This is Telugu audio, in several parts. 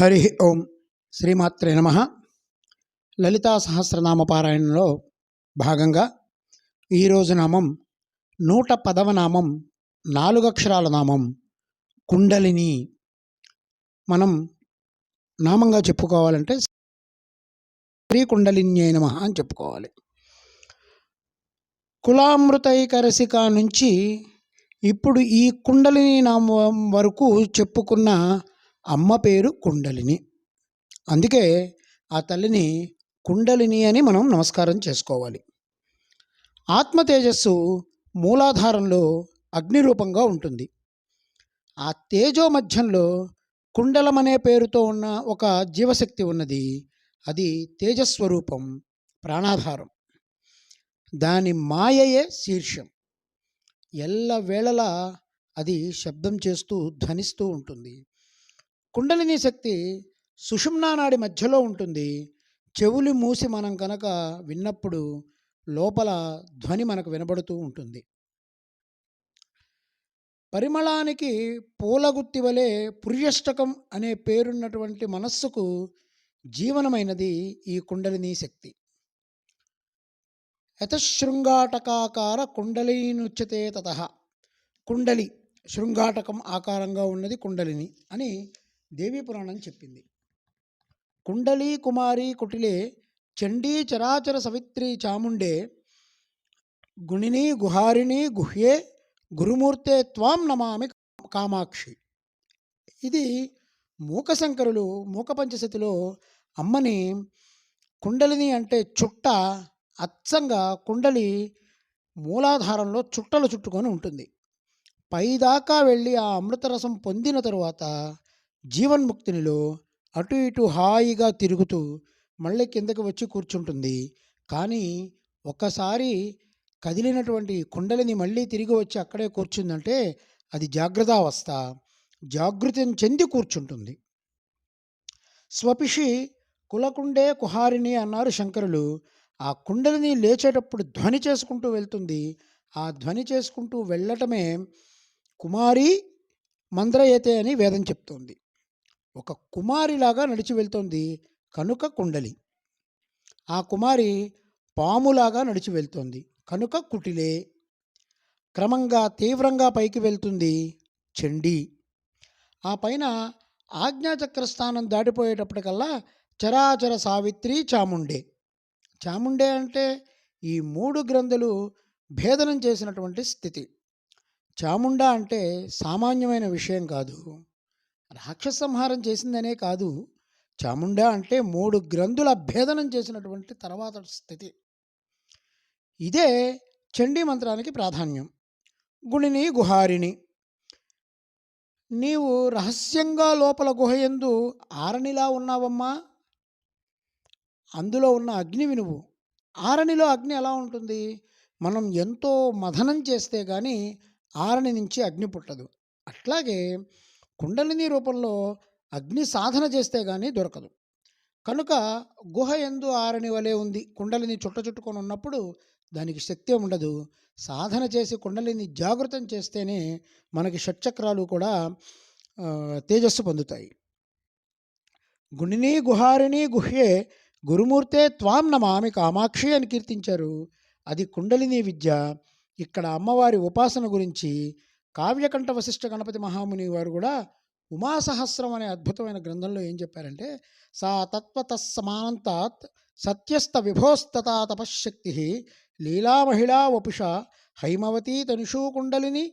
హరి ఓం శ్రీమాత్రే నమ. లలితా సహస్రనామ పారాయణలో భాగంగా ఈరోజు నామం నూట పదవ నామం నాలుగు అక్షరాల నామం కుండలిని. మనం నామంగా చెప్పుకోవాలంటే శ్రీ కుండలిన్యే నమ అని చెప్పుకోవాలి. కులామృతైకరసిక నుంచి ఇప్పుడు ఈ కుండలిని నామం వరకు చెప్పుకున్న అమ్మ పేరు కుండలిని. అందుకే ఆ తల్లిని కుండలిని అని మనం నమస్కారం చేసుకోవాలి. ఆత్మ తేజస్సు మూలాధారంలో అగ్ని రూపంగా ఉంటుంది. ఆ తేజో మధ్యంలో కుండలం అనే పేరుతో ఉన్న ఒక జీవశక్తి ఉన్నది. అది తేజస్వరూపం ప్రాణాధారం. దాని మాయయే శీర్షం. ఎల్ల వేళలా అది శబ్దం చేస్తూ ధ్వనిస్తూ ఉంటుంది. కుండలిని శక్తి సుషుమ్నా నాడి మధ్యలో ఉంటుంది. చెవులు మూసి మనం కనుక విన్నప్పుడు లోపల ధ్వని మనకు వినబడుతూ ఉంటుంది. పరిమళానికి పూలగుత్తి వలె పుర్యష్టకం అనే పేరున్నటువంటి మనస్సుకు జీవనమైనది ఈ కుండలిని శక్తి. యతశృంగాటకాకార కుండలినుచ్యతే తత. కుండలి శృంగాటకం ఆకారంగా ఉన్నది కుండలిని అని దేవీ పురాణం చెప్పింది. కుండలి కుమారి కుటిలే చండీ చరాచర సవిత్రి చాముండే గుణిని గుహారిణి గుహ్యే గురుమూర్తే త్వాం నమామి కామాక్షి. ఇది మూకశంకరులు మూకపంచశతిలో అమ్మని కుండలిని అంటే చుట్ట అచ్చంగా కుండలి మూలాధారంలో చుట్టలు చుట్టుకొని ఉంటుంది. పైదాకా వెళ్ళి ఆ అమృతరసం పొందిన తరువాత జీవన్ముక్తినిలో అటు ఇటు హాయిగా తిరుగుతూ మళ్ళీ కిందకి వచ్చి కూర్చుంటుంది. కానీ ఒక్కసారి కదిలినటువంటి కుండలిని మళ్ళీ తిరిగి వచ్చి అక్కడే కూర్చుందంటే అది జాగ్రత్తావస్థ. జాగృతం చెంది కూర్చుంటుంది. స్వపిషి కులకుండే కుహారిని అన్నారు శంకరులు. ఆ కుండలిని లేచేటప్పుడు ధ్వని చేసుకుంటూ వెళ్తుంది. ఆ ధ్వని చేసుకుంటూ వెళ్ళటమే కుమారి మంద్రయతే అని వేదం చెప్తోంది. ఒక కుమారిలాగా నడిచి వెళ్తోంది కనుక కుండలి. ఆ కుమారి పాములాగా నడిచి వెళ్తోంది కనుక కుటిలే. క్రమంగా తీవ్రంగా పైకి వెళ్తుంది చండీ. ఆ పైన ఆజ్ఞాచక్ర స్థానం దాటిపోయేటప్పటికల్లా చరాచర సావిత్రి చాముండే. చాముండే అంటే ఈ మూడు గ్రంథులు భేదనం చేసినటువంటి స్థితి. చాముండా అంటే సామాన్యమైన విషయం కాదు. రాక్షస సంహారం చేసిందనే కాదు. చాముండ అంటే మూడు గ్రంథుల భేదనం చేసినటువంటి తర్వాత స్థితి. ఇదే చండీ మంత్రానికి ప్రాధాన్యం. గుణిని గుహారిణి. నీవు రహస్యంగా లోపల గుహయందు ఆరణిలా ఉన్నావమ్మా. అందులో ఉన్న అగ్నివి నువ్వు. ఆరణిలో అగ్ని ఎలా ఉంటుంది? మనం ఎంతో మథనం చేస్తే కానీ ఆరణి నుంచి అగ్ని పుట్టదు. అట్లాగే కుండలిని రూపంలో అగ్ని సాధన చేస్తే కానీ దొరకదు. కనుక గుహ ఎందు ఆరణి వలె ఉంది. కుండలిని చుట్ట చుట్టుకొని ఉన్నప్పుడు దానికి శక్తి ఉండదు. సాధన చేసి కుండలిని జాగృతం చేస్తేనే మనకి షట్చక్రాలు కూడా తేజస్సు పొందుతాయి. గుణిని గుహారిణి గుహ్యే గురుమూర్తే త్వాం నమామి కామాక్షి అని కీర్తించారు. అది కుండలిని విద్య. ఇక్కడ అమ్మవారి ఉపాసన గురించి కావ్యకంఠ వశిష్ఠ గణపతి మహాముని వారు కూడా ఉమాసహస్రం అనే అద్భుతమైన గ్రంథంలో ఏం చెప్పారంటే సా తత్వత సమానంతాత్ సత్యస్థ విభోస్తతా తపశ్శక్తి లీలా మహిళా వపుష హైమవతి తనుషూ కుండలిని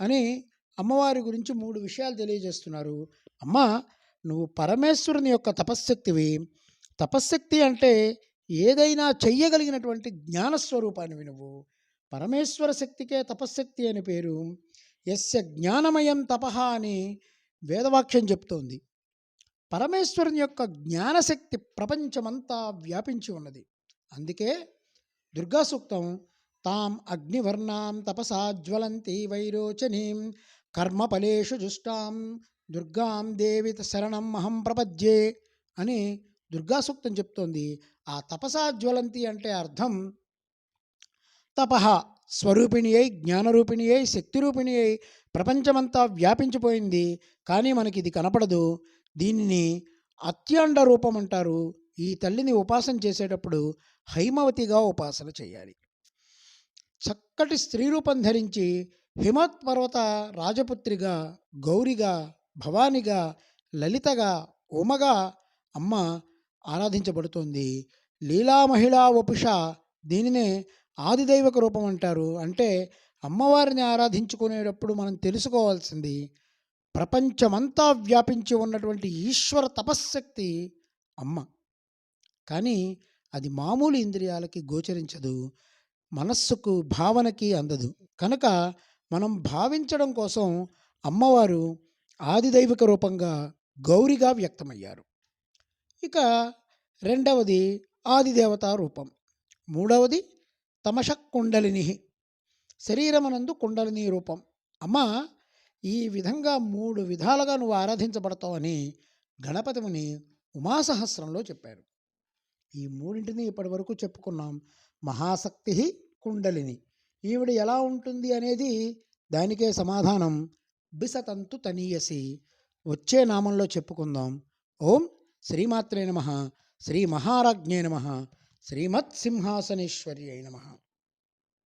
అని అమ్మవారి గురించి మూడు విషయాలు తెలియజేస్తున్నారు. అమ్మ నువ్వు పరమేశ్వరుని యొక్క తపశ్శక్తివి. తపశ్శక్తి అంటే ఏదైనా చెయ్యగలిగినటువంటి జ్ఞానస్వరూపానివి నువ్వు. పరమేశ్వర శక్తికే తపశ్శక్తి అని పేరు. యస్య జ్ఞానమయం తపహ అని వేదవాక్యం చెప్తోంది. పరమేశ్వరుని యొక్క జ్ఞానశక్తి ప్రపంచమంతా వ్యాపించి ఉన్నది. అందుకే దుర్గా సూక్తం తాం అగ్నివర్ణాం తపసా జ్వలంతి వైరోచనీం కర్మఫలేషు జుష్టాం దుర్గాం దేవి శరణం అహం ప్రపద్యే అని దుర్గా సూక్తం చెప్తోంది. ఆ తపసా జ్వలంతి అంటే అర్థం తపహ స్వరూపిణి అయి జ్ఞానరూపిణి అయి శక్తిరూపిణి అయి ప్రపంచమంతా వ్యాపించిపోయింది. కానీ మనకి ఇది కనపడదు. దీనిని అత్యండ రూపం అంటారు. ఈ తల్లిని ఉపాసన చేసేటప్పుడు హైమవతిగా ఉపాసన చేయాలి. చక్కటి స్త్రీ రూపం ధరించి హిమత్ పర్వత రాజపుత్రిగా గౌరిగా భవానిగా లలితగా ఉమగా అమ్మ ఆరాధించబడుతుంది. లీలా మహిళా వపుష దీనినే ఆదిదైవక రూపం అంటారు. అంటే అమ్మవారిని ఆరాధించుకునేటప్పుడు మనం తెలుసుకోవాల్సింది ప్రపంచమంతా వ్యాపించి ఉన్నటువంటి ఈశ్వర తపశ్శక్తి అమ్మ. కానీ అది మామూలు ఇంద్రియాలకి గోచరించదు. మనస్సుకు భావనకి అందదు. కనుక మనం భావించడం కోసం అమ్మవారు ఆదిదైవిక రూపంగా గౌరిగా వ్యక్తమయ్యారు. ఇక రెండవది ఆదిదేవతా రూపం. మూడవది తమశకుండలిని శరీరమునందు కుండలిని రూపం. అమ్మ ఈ విధంగా మూడు విధాలుగా నువ్వు ఆరాధించబడతావని గణపతి ముని ఉమాసహస్రంలో చెప్పారు. ఈ మూడింటిని ఇప్పటి వరకు చెప్పుకున్నాం. మహాశక్తి కుండలిని. ఈవిడ ఎలా ఉంటుంది అనేది దానికే సమాధానం బిసతంతు తనీయసి వచ్చే నామంలో చెప్పుకుందాం. ఓం శ్రీమాత్రే నమ. శ్రీ మహారాజ్ఞే నమ. శ్రీమత్ సింహాసనేశ్వరి నమ.